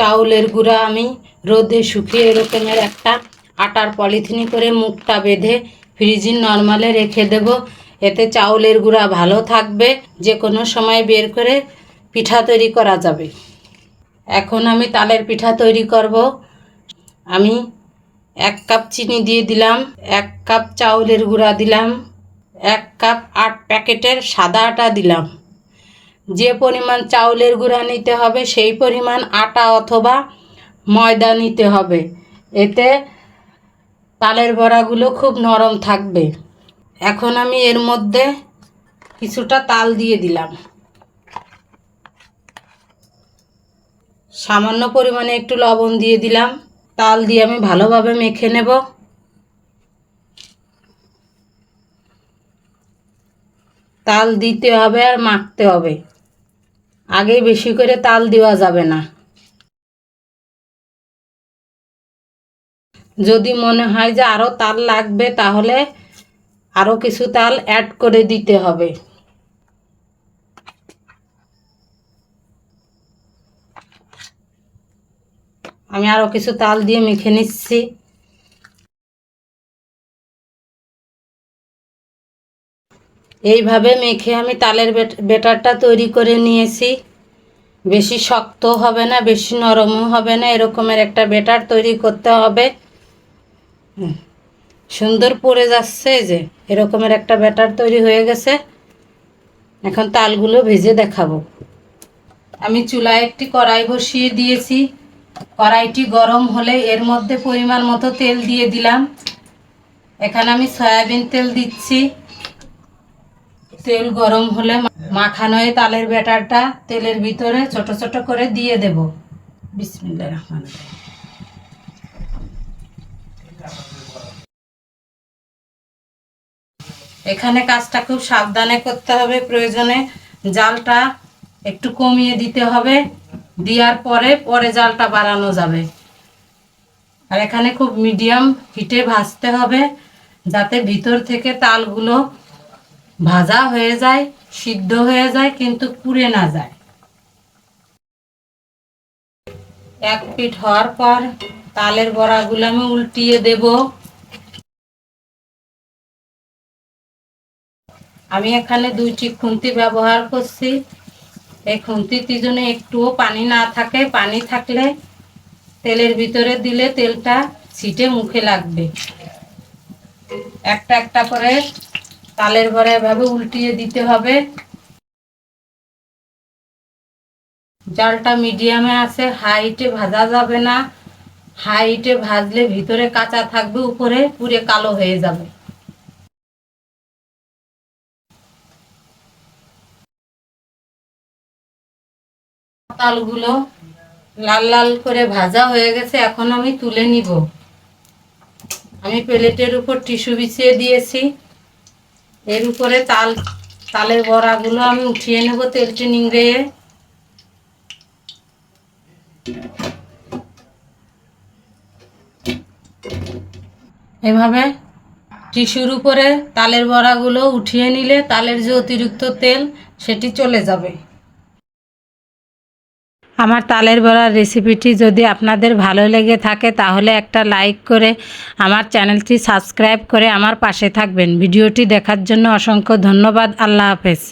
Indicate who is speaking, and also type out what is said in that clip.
Speaker 1: চাউলের গুঁড়া আমি রোদে শুকিয়ে এরকমের একটা আটার পলিথিনি করে মুখটা বেঁধে ফ্রিজিং নর্মালে রেখে দেব। এতে চাউলের গুঁড়া ভালো থাকবে। যে কোনো সময় বের করে পিঠা তৈরি করা যাবে। এখন আমি তালের পিঠা তৈরি করব। আমি এক কাপ চিনি দিয়ে দিলাম, এক কাপ চাউলের গুঁড়া দিলাম, এক কাপ আট প্যাকেটের সাদা আটা দিলাম। পরিমাণ চাউলের গুঁড়া নিতে হবে, সেই পরিমাণ আটা অথবা ময়দা নিতে হবে। এতে তালের বড়াগুলো খুব নরম থাকবে। এখন আমি এর মধ্যে কিছুটা তাল দিয়ে দিলাম। সামান্য পরিমাণে একটু লবণ দিয়ে দিলাম। তাল দিয়ে আমি ভালোভাবে মেখে নেব। তাল দিতে হবে আর মাখতে হবে। আগে বেশি করে তাল দেওয়া যাবে না। যদি মনে হয় যে আরও তাল লাগবে, তাহলে আরও কিছু তাল অ্যাড করে দিতে হবে। আমি আরও কিছু তাল দিয়ে মেখে নিচ্ছি। এইভাবে মেখে আমি তালের বেট- বেটারটা তৈরি করে নিয়েছি। বেশি শক্ত হবে না, বেশি নরমও হবে না, এরকমের একটা বেটার তৈরি করতে হবে। সুন্দর পড়ে যাচ্ছে যে, এরকমের একটা ব্যাটার তৈরি হয়ে গেছে। এখন তালগুলো ভেজে দেখাবো। আমি চুলায় একটি কড়াই বসিয়ে দিয়েছি। কড়াইটি গরম হলে এর মধ্যে পরিমাণ মতো তেল দিয়ে দিলাম। এখানে আমি সয়াবিন তেল দিচ্ছি। তেল গরম হলে মা- মাখানো এই তালের ব্যাটারটা তেলের ভিতরে ছোট ছোট করে দিয়ে দেব। বিসমিল্লাহ রহমান এখানে কাজটা খুব সাবধানে করতে হবে, প্রয়োজনে জালটা একটু কমিয়ে দিতে হবে, দেওয়ার পরে পরে জালটা বাড়ানো যাবে। আর এখানে খুব মিডিয়াম হিটে ভাজতে হবে, যাতে ভিতর থেকে তালগুলো ভাজা হয়ে যায়, সিদ্ধ হয়ে যায়, কিন্তু পুড়ে না যায়। এক পিঠ হওয়ার পর তালের বড়াগুলো আমি উল্টিয়ে দেব। আমি এখানে দুইটি খুন্তি ব্যবহার করছি। এই খুন্তিটি যেন একটুও পানি না থাকে, পানি থাকলে তেলের ভিতরে দিলে তেলটা ছিটে মুখে লাগবে। একটা একটা করে তালের বড়া এভাবে উল্টিয়ে দিতে হবে। জালটা মিডিয়ামে আছে, হাইটে ভাজা যাবে না। হাইটে ভাজলে ভিতরে কাঁচা থাকবে, উপরে পুরে কালো হয়ে যাবে। তালগুলো লাল লাল করে ভাজা হয়ে গেছে, এখন আমি তুলে নিব। আমি প্লেটের উপর টিস্যু বিছিয়ে দিয়েছি। এর উপরে তাল, তালের বড়াগুলো আমি উঠিয়ে নেব তেলটি নিংড়ে এভাবে টিস্যুর উপরে তালের বড়াগুলো উঠিয়ে নিলে তালের যে অতিরিক্ত তেল, সেটি চলে যাবে। আমার তালের বড়ার রেসিপিটি যদি আপনাদের ভালো লেগে থাকে, তাহলে একটা লাইক করে আমার চ্যানেলটি সাবস্ক্রাইব করে আমার পাশে থাকবেন। ভিডিওটি দেখার জন্য অসংখ্য ধন্যবাদ। আল্লাহ হাফেজ।